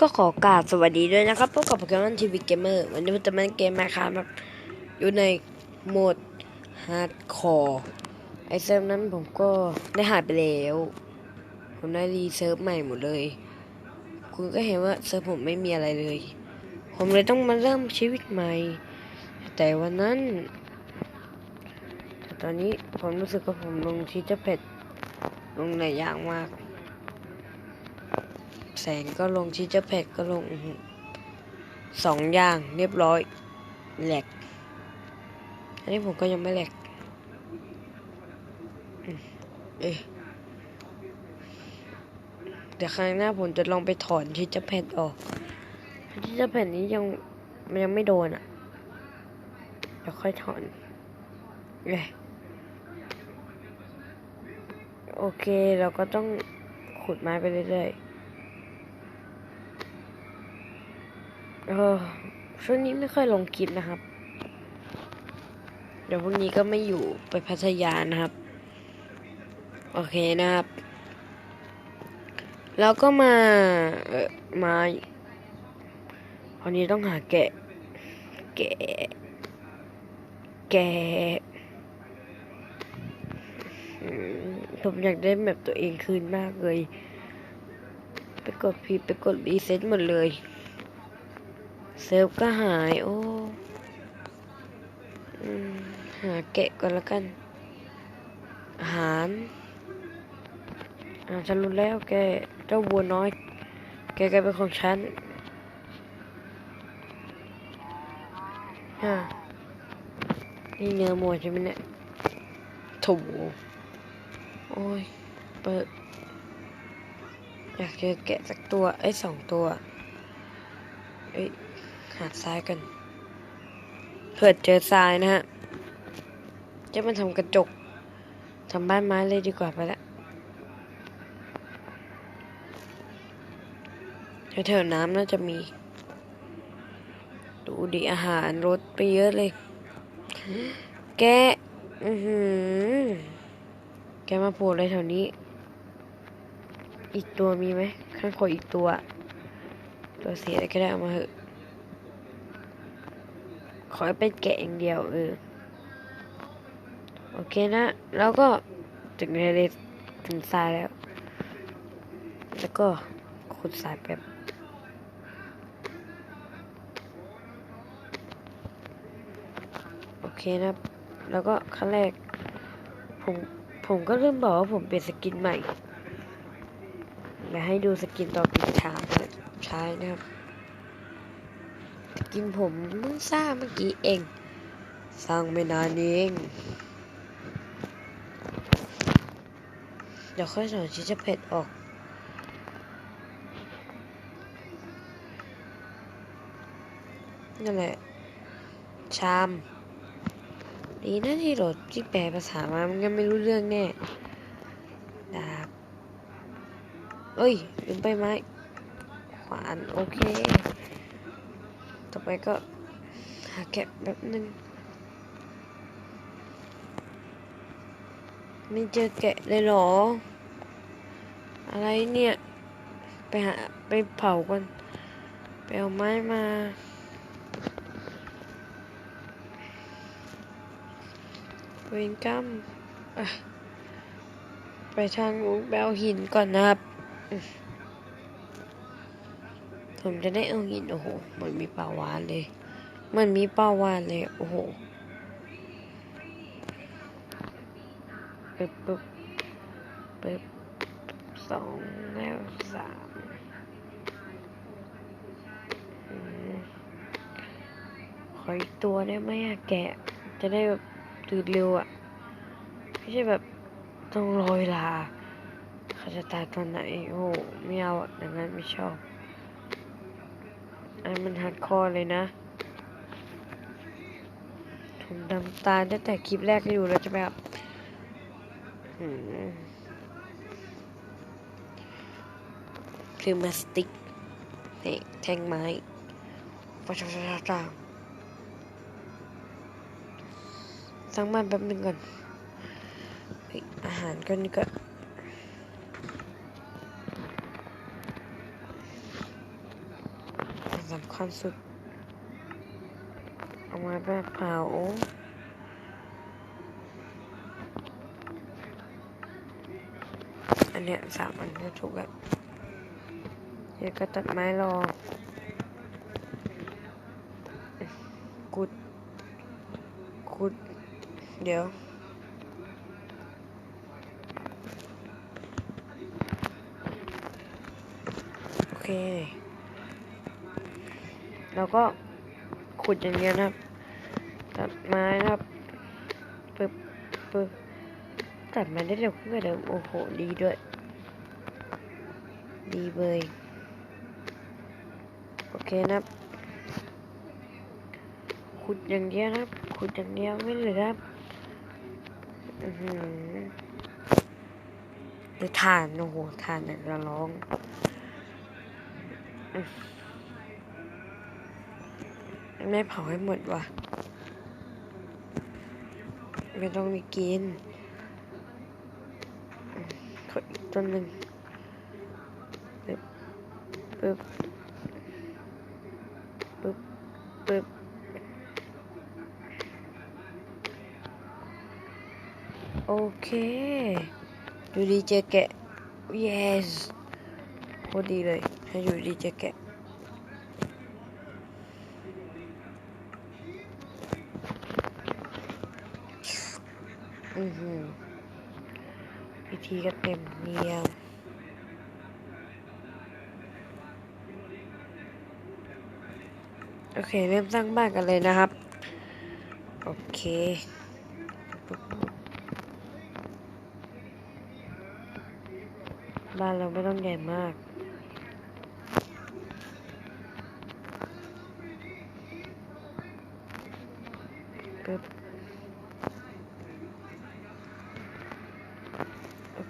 ก็ขอกราบสวัสดีด้วยนะครับพบกับโปเกมอนทีวีเกมเมอร์วันนี้ผมจะมาเล่นเกมมาครับอยู่ในโหมดฮาร์ดคอร์ไอเซิร์ฟนั้นผมก็ได้หายไปแล้ว ผมได้รีเซิร์ฟใหม่หมดเลย คุณก็เห็นว่าเซิร์ฟผมไม่มีอะไรเลย ผมเลยต้องมาเริ่มชีวิตใหม่ แต่วันนั้นแต่ตอนนี้ผมรู้สึกว่าผมลงชีจะเผ็ดลงหลายอย่างมาก แสงก็ลงที่จะแพดก็ลงสองอย่างเรียบร้อยแหลก อันนี้ผมก็ยังไม่แหลกเอ๊ะเดี๋ยวครั้งหน้าผมจะลองไปถอนที่จะแพดออกที่จะแพดนี้ยังมันยังไม่โดนอะเดี๋ยวค่อยถอนเอ้ยโอเคเราก็ต้องขุดไม้ไปเรื่อยๆ เออช่วงนี้ไม่ค่อยลงคลิปนะครับ เดี๋ยวพรุ่งนี้ก็ไม่อยู่ไปพัทยานะครับ โอเคนะครับ แล้วก็มาเออมาวันนี้ต้องหาแกะ แกะ แกะผมอยากได้แบบตัวเองคืนมากเลย ไปกดพีไปกดรีเซ็ตหมดเลย เซิร์ฟก็หาย โอ้หาแกะก่อนล้วกัน อาหารอ่าฉันรู้แล้วแก เจ้าวัวน้อย แกแกเป็นของฉันอ่านี่เนื้อหมดใช่ไหมเนี่ยถูโอ้ย เปิด อยากเจอแกะสักตัว ไอ้สองตัว เอ้ย หาทรายกันเผื่อเจอทรายนะฮะ จะมาทำกระจกทำบ้านไม้เลยดีกว่าไปละแถวๆน้ำน่าจะมี ดูดิอาหารรสไปเยอะเลย แกอือหือ แกมาโผล่อะไรแถวนี้ อีกตัวมีไหมข้างขออีกตัว ตัวเสียก็ได้เอามาเถอะ ขอให้เป็นแกะอย่างเดียวเออโอเคนะ แล้วก็ถึงทะเลถึงทรายแล้ว แล้วก็ขุดทรายแบบโอเคนะ แล้วก็ขั้นแรก ผมผมก็เริ่มบอกว่าผมเปลี่ยนสกินใหม่เดี๋ยวให้ดูสกินตอนปิดฉากใช้นะครับ กินผมเพิ่งสร้างเมื่อกี้เอง สร้างไม่นานเอง เดี๋ยวค่อยสอนที่จะเผ็ดออก นั่นแหละ ชามดีนะที่โหลดที่แปลภาษามามันก็ไม่รู้เรื่องแน่ดาบเอ้ยลืมไปไหมขวาน โอเค ต่อไปก็หาแกะแบบนึง ไม่เจอแกะเลยหรอ อะไรเนี่ย ไปหาไปเผากันไปเอาไม้มาเวนกรรมไปทางนู้นไปเอาหินก่อนนะครับ ผมจะได้เอาหินโอ้โหมันมีปลาวานเลย มันมีปลาวานเลยโอ้โหปึ๊บปึ๊บปึ๊บสองแล้วสามขออีกตัวได้ไหมอะแกะ จะได้แบบตื่นเร็วอะไม่ใช่แบบต้องรอเวลาเขาจะตายตอนไหนโอ้โหไม่เอาอะอย่างนั้นไม่ชอบ อันมันฮาร์ดคอร์เลยนะ ผมดำตาตั้งแต่คลิปแรกที่ดูแล้วจะแบบคือมาสติกนี่แทงไม้ปะชาชาชาชาสร้างบ้านแป๊บนึงก่อนเฮ้ยอาหารก็นี่ก็ ขั้นสุดเอาไม้ไปเผาอันเนี้ยสามอันก็ถูกแล้วเดี๋ยวก็ตัดไม้รอกุดกุด เดี๋ยวโอเค แล้วก็ขุดอย่างเงี้ยนะครับ ตัดไม้นะครับปึ๊บปึ๊บตัดมาได้เร็วขึ้นกว่าเดิมโอ้โห ดีด้วย ดีเลยโอเคนะครับ ขุดอย่างเดียวนะครับ ขุดอย่างเดียวไม่เหลือครับอือหือหรือถ่าน โอ้โหถ่านเนี่ยจะร้องอืม ไม่เผาให้หมดว่ะ ไม่ต้องมีกินขออีกต้นหนึ่งปึ๊บปึ๊บปึ๊บปึ๊บโอเคอยู่ดีเจแกะ yes โคตรดีเลย ให้อยู่ดีเจแกะ อือหือพิธีก็เต็มเนียมโอเค เริ่มสร้างบ้านกันเลยนะครับ โอเคบ้านเราไม่ต้องใหญ่มาก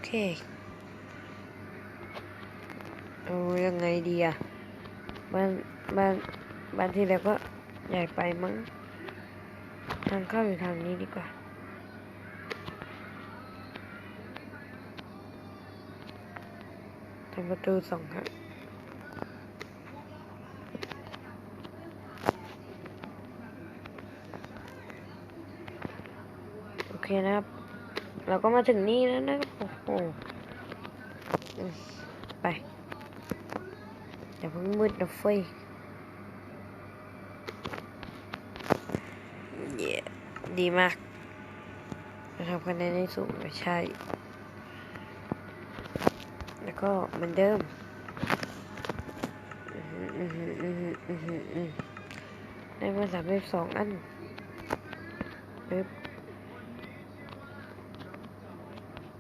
เค เอายังไงดีอะบ้านบ้านบ้านที่แล้วก็ใหญ่ไปมั้ง ทางเข้าอยู่ทางนี้ดีกว่า ทำประตูสองครับโอเคนะครับ เราก็มาถึงนี่แล้วนะ โอ้โหอืมไปอย่าเพิ่งมืดนะเฟ้ยเย้ดีมากเราทำคะแนนได้สูงใช่ แล้วก็เหมือนเดิมได้มาสามสิบสองอันปึ๊บ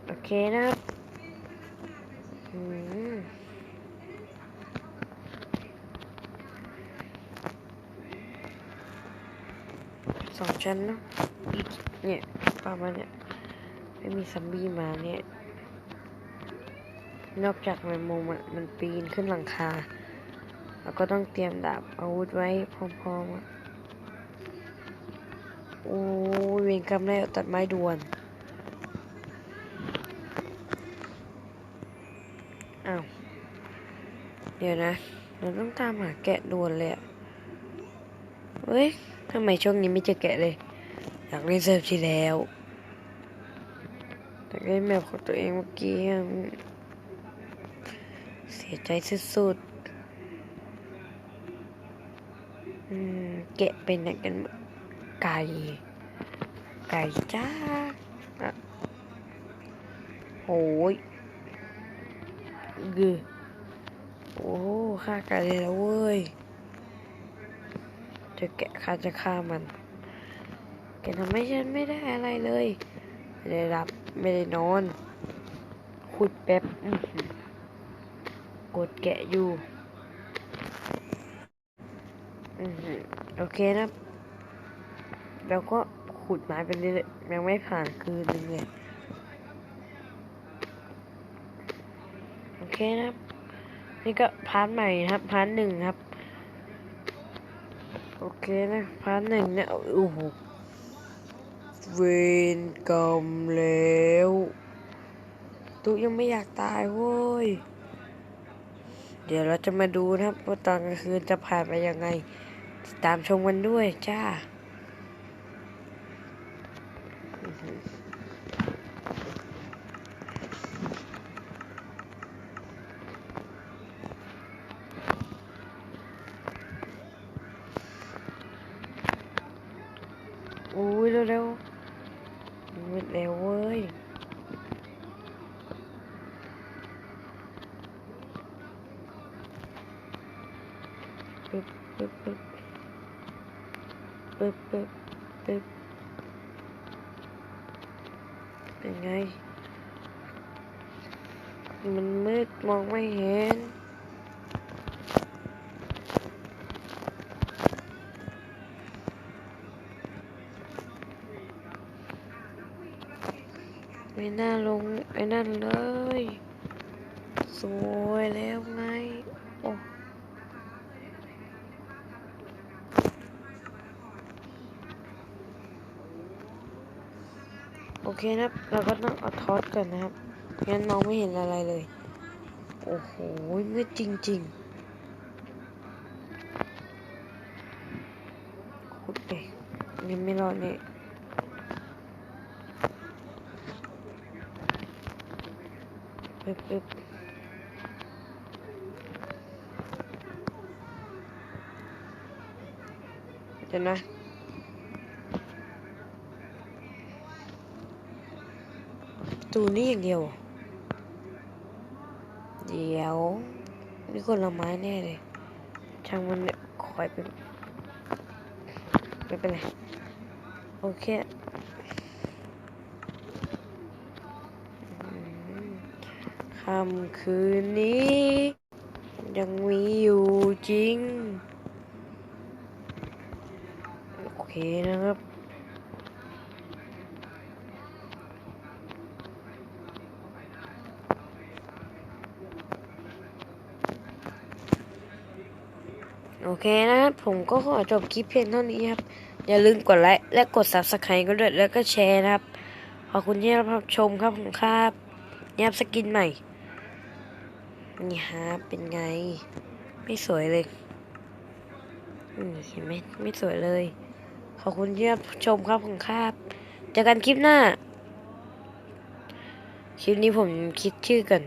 โอ เคนะครับอืมสองชั้นเนอะเนี่ยประมาณเนี่ยไม่มีซัมบี้มาเนี่ย นอกจากแมงมุมอะมันปีนขึ้นหลังคา แล้วก็ต้องเตรียมดาบอาวุธไว้พร้อมๆอะโอ้ยเวรกรรมแล้ตัดไม้ด่วน อ้าว เดี๋ยวนะ เราต้องตามหาแกะด่วนเลยอะเฮ้ยทำไมช่วงนี้ไม่เจอแกะเลย อยากเล่นเซิร์ฟที่แล้วแต่เล่นแบบของตัวเองเมื่อกี้เสียใจสุดๆอืมแกะเป็นไหนกันไก่ ไก่จ้าโอ้ยกือ โอ้ฆ่ากันเลยแล้วเว้ย จะแกะข้าจะฆ่ามัน แกทำให้ฉันไม่ได้อะไรเลย ไม่ได้รับ ไม่ได้นอน ขุดแป๊บกดแกะอยู่อือหือโอเคนะแล้วก็ขุดไม้ไปเรื่อยๆยังไม่ผ่านคืนนึงเลยโอเคนะ นี่ก็พาร์ทใหม่ครับพาร์ทหนึ่งครับ โอเคนะพาร์ทหนึ่งเนี่ยโอ้โหเวนกรรมแล้วตุยังไม่อยากตายเว้ย เดี๋ยวเราจะมาดูนะครับว่าตอนกลางคืนจะผ่านไปยังไงติดตามชมกันด้วยจ้าอื้อหืออุ้ยเร็วๆมืดแล้วเว้ย ปึ๊บปึ๊บปึ๊บปึ๊บปึ๊บปึ๊บเป็นไง มันมืดมองไม่เห็นไม่น่าลงไอ้นั่นเลย สวยแล้วไง โอ้ โอ เคนะครับ เราก็ต้องเอาทอดก่อนนะครับ งั้นมองไม่เห็นอะไรเลย โอ้โหมืดจริงๆคุดเด็กยังไม่รอดเนี่ยปึ๊บปึ๊บเดี๋ยวนะ ประ ตูนี่อย่างเดียว เดี๋ยวนี่คนละไม้แน่เลยช่างมันเนี่ยคอยเป็นไม่เป็นไรโอเคคำคืนนี้ ยังมีอยู่จริง โอเคนะครับ โอเคนะครับ ผมก็ขอจบคลิปเพียงเท่านี้ครับ อย่าลืมกดไลค์และกด subscribe ก็ด้วยแล้วก็แชร์นะครับ ขอบคุณที่รับชมครับผมครับนี่ครับสกินใหม่ นี่ฮะเป็นไง ไม่สวยเลยอืมเห็นไหมไม่สวยเลย ขอบคุณที่รับชมครับผมครับเจอกันคลิปหน้า คลิปนี้ผมคิดชื่อกัน